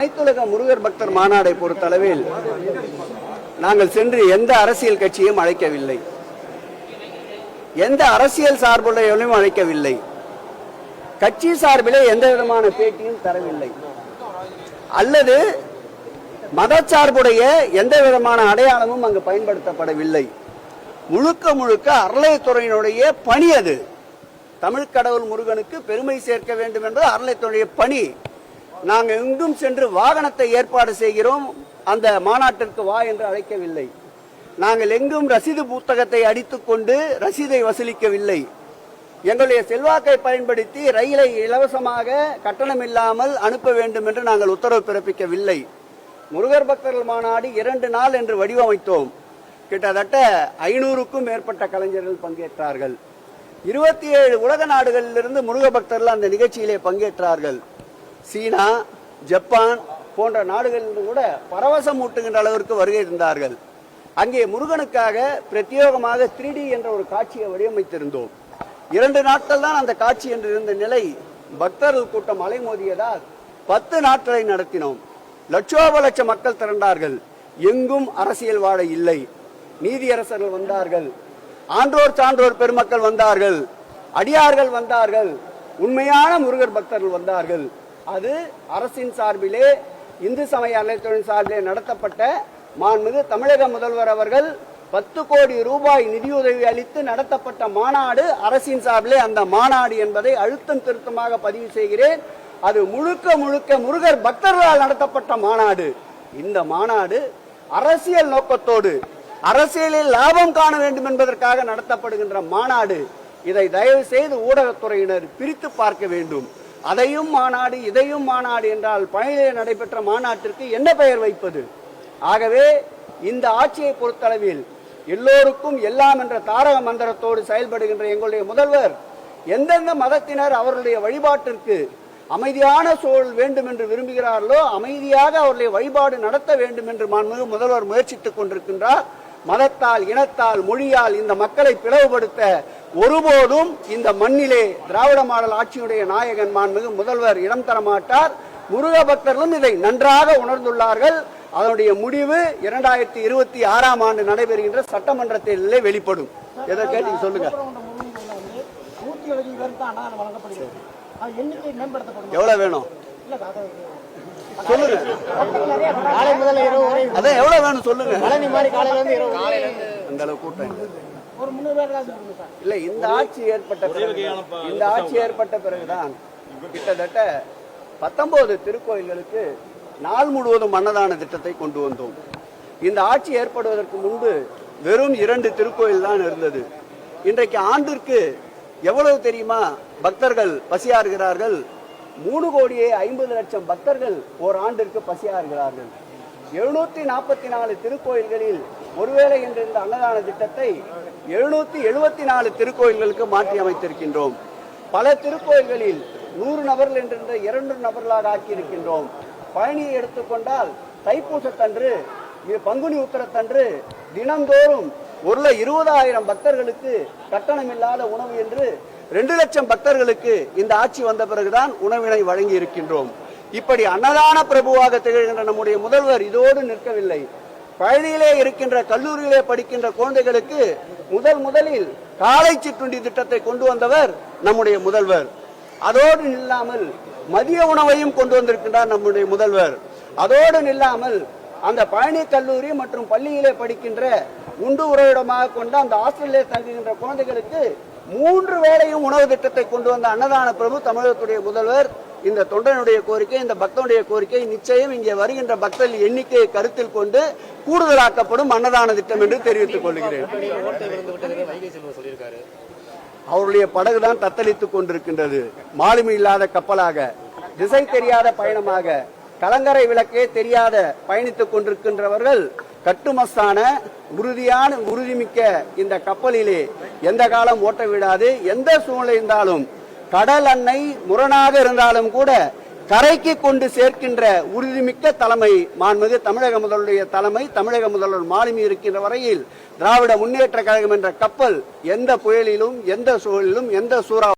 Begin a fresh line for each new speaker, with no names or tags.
அனைத்துலக முருகர் பக்தர் மாநாடை பொறுத்தளவில் நாங்கள் சென்று எந்த அரசியல் கட்சியும் அழைக்கவில்லை. எந்த அரசியல் சார்புடையவளையும் அழைக்கவில்லை. கட்சி சார்பிலே எந்த விதமான பேட்டியும் தரவில்லை. அல்லது மதச்சார்புடைய எந்த விதமான அடையாளமும் அங்கு பயன்படுத்தப்படவில்லை. முழுக்க முழுக்க அறளைத்துறையினுடைய பணி அது. தமிழ் கடவுள் முருகனுக்கு பெருமை சேர்க்க வேண்டும் என்பது அறளைத்துறையுடைய பணி. நாங்கள் எங்கும் சென்று வாகனத்தை ஏற்பாடு செய்கிறோம். அந்த மாநாட்டிற்கு வா என்று அழைக்கவில்லை. நாங்கள் எங்கும் ரசீது புத்தகத்தை அடித்துக்கொண்டு ரசீதை வசூலிக்கவில்லை. எங்களுடைய செல்வாக்கை பயன்படுத்தி ரயிலை இலவசமாக கட்டணம் இல்லாமல் அனுப்ப வேண்டும் என்று நாங்கள் உத்தரவு பிறப்பிக்கவில்லை. முருகர் பக்தர்கள் மாநாடு இரண்டு நாள் என்று வடிவமைத்தோம். கிட்டத்தட்ட ஐநூறுக்கும் மேற்பட்ட கலைஞர்கள் பங்கேற்றார்கள். இருபத்தி ஏழு உலக நாடுகளிலிருந்து முருக பக்தர்கள் அந்த நிகழ்ச்சியிலே பங்கேற்றார்கள். சீனா ஜப்பான் போன்ற நாடுகளிலிருந்து கூட பரவசம் ஊட்டுகின்ற அளவிற்கு வருகை இருந்தார்கள் அங்கே முருகனுக்காக பிரத்யேகமாக 3D என்ற ஒரு காட்சியை வடிவமைத்திருந்தோம். இரண்டு நாட்கள் தான் அந்த காட்சி என்று இருந்த நிலை. பக்தர்கள் கூட்டம் அலைமோதியதால் பத்து நாட்களை நடத்தினோம். லட்சோப லட்சம் மக்கள் திரண்டார்கள். எங்கும் அரசியல் வாழ இல்லை. நீதியரசர்கள் வந்தார்கள். ஆன்றோர் சான்றோர் பெருமக்கள் வந்தார்கள். அடியார்கள் வந்தார்கள். உண்மையான முருகர் பக்தர்கள் வந்தார்கள். அது அரசின் சார்பிலே இந்து சமய அனைத்துடன் சார்பிலே நடத்தப்பட்ட மாண்புமிகு தமிழக முதல்வர் அவர்கள் பத்து கோடி ரூபாய் நிதியுதவி அளித்து நடத்தப்பட்ட மாநாடு அரசின் சார்பிலே. அந்த மாநாடு என்பதை அழுத்தம் திருத்தமாக பதிவு செய்கிறேன். அது முழுக்க முழுக்க முருகர் பக்தர்களால் நடத்தப்பட்ட மாநாடு. இந்த மாநாடு அரசியல் நோக்கத்தோடு அரசியலில் லாபம் காண வேண்டும் என்பதற்காக நடத்தப்படுகின்ற மாநாடு. இதை தயவு செய்து ஊடகத்துறையினர் பிரித்து பார்க்க வேண்டும். அதையும் மாநாடு இதையும் மாநாடு என்றால் பழனியிலே நடைபெற்ற மாநாட்டிற்கு என்ன பெயர் வைப்பது? ஆகவே இந்த ஆட்சியை பொறுத்தளவில் எல்லோருக்கும் எல்லாம் என்ற தாரக மந்திரத்தோடு செயல்படுகின்ற எங்களுடைய முதல்வர் எந்தெந்த மதத்தினர் அவர்களுடைய வழிபாட்டிற்கு அமைதியான சூழல் வேண்டும் என்று விரும்புகிறார்களோ அமைதியாக அவருடைய வழிபாடு நடத்த வேண்டும் என்று மாண்புமிகு முதல்வர் முயற்சித்துக் கொண்டிருக்கின்றார். மதத்தால் இனத்தால் மொழியால் இந்த மக்களை பிளவுபடுத்த ஒருபோதும் இந்த மண்ணிலே திராவிட மாடல் ஆட்சியுடைய நாயகன் மாண்புமிகு முதல்வர் இடம் தர மாட்டார். முருக பக்தர்களும் இதை நன்றாக உணர்ந்துள்ளார்கள். அதனுடைய முடிவு இரண்டாயிரத்தி இருபத்தி ஆறாம் ஆண்டு நடைபெறுகின்ற சட்டமன்ற தேர்தலிலே வெளிப்படும். எதை கேட்டீங்க சொல்லுங்க. எவ்வளவு வேணும்? சொல்லுங்க. அதான் எவ்வளவு வேணும் சொல்லுங்க. அந்த அளவு கூட்டம்.
ஒரு முந்நூறு
இல்ல இந்த ஆட்சி ஏற்பட்ட பிறகு இந்த ஆட்சி ஏற்பட்ட பிறகுதான் கிட்டத்தட்ட பத்தொன்பது திருக்கோயில்களுக்கு நாள் முழுவதும் அன்னதான திட்டத்தை கொண்டு வந்தோம். இந்த ஆட்சி ஏற்படுவதற்கு முன்பு வெறும் இரண்டு திருக்கோயில் தான் இருந்தது. இன்றைக்கு ஆண்டிற்கு எவ்வளவு தெரியுமா? பக்தர்கள் பசியாறுகிறார்கள். மூணு கோடியே ஐம்பது லட்சம் பக்தர்கள் ஓர் ஆண்டிற்கு பசியாறுகிறார்கள். எழுநூத்தி நாற்பத்தி நாலு திருக்கோயில்களில் ஒருவேளை என்ற இந்த அன்னதான திட்டத்தை எழுநூத்தி எழுபத்தி நாலு திருக்கோயில்களுக்கு மாற்றி அமைத்திருக்கின்றோம். பல திருக்கோயில்களில் நூறு நபர்கள் என்ற இரண்டு நபர்களாக ஆக்கியிருக்கின்றோம். பழனியை எடுத்துக்கொண்டால் தைப்பூசத்தன்று பங்குனி உத்தரத்தன்று தினந்தோறும் ஒரு இருபதாயிரம் பக்தர்களுக்கு கட்டணம் இல்லாத உணவு என்று ரெண்டு லட்சம் பக்தர்களுக்கு இந்த ஆட்சி வந்த பிறகுதான் உணவினை வழங்கி இருக்கின்றோம் இப்படி அன்னதான பிரபுவாக திகழ்கின்ற நம்முடைய முதல்வர் இதோடு நிற்கவில்லை. பழனியிலே இருக்கின்ற கல்லூரியிலே படிக்கின்ற குழந்தைகளுக்கு முதல் முதலில் காலை சிற்றுண்டி திட்டத்தை கொண்டு வந்தவர் நம்முடைய முதல்வர். அதோடு இல்லாமல் மதிய உணவையும் கொண்டு வந்திருக்கின்றார் நம்முடைய முதல்வர். அதோடு இல்லாமல் அந்த பழனி கல்லூரி மற்றும் பள்ளியிலே படிக்கின்ற உண்டு உறைவிடமாக கொண்டு அந்த ஹாஸ்டலிலே தங்குகின்ற குழந்தைகளுக்கு மூன்று வேளையும் உணவு திட்டத்தை கொண்டு வந்த அன்னதான பிரபு தமிழகத்துடைய முதல்வர் இந்த தொண்டனுடைய கோரிக்கை இந்த பக்தனுடைய கோரிக்கை நிச்சயம் இங்கே வருகின்ற பக்தர்கள் எண்ணிக்கையை கருத்தில் கொண்டு கூடுதலாக்கப்படும் அன்னதான திட்டம் என்று தெரிவித்துக் கொள்கிறேன். அவருடைய படகுதான் தத்தளித்துக் கொண்டிருக்கின்றது. மாலுமி இல்லாத கப்பலாக திசை தெரியாத பயணமாக கலங்கரை விளக்கே தெரியாத பயணித்துக் கொண்டிருக்கின்றவர்கள் கட்டுமஸ்தான உறுதியான உறுதிமிக்க இந்த கப்பலிலே எந்த காலம் ஓட்ட விடாது எந்த சூழ்நிலை இருந்தாலும் கடல் அன்னை முரணாக இருந்தாலும் கூட கரைக்கு கொண்டு சேர்க்கின்ற உறுதிமிக்க தலைமை மாண்புமிகு தமிழக முதல்வருடைய தலைமை தமிழக முதல்வர் மாலுமி இருக்கின்ற வரையில் திராவிட முன்னேற்ற கழகம் என்ற கப்பல் எந்த புயலிலும் எந்த சூழலிலும் எந்த சூறா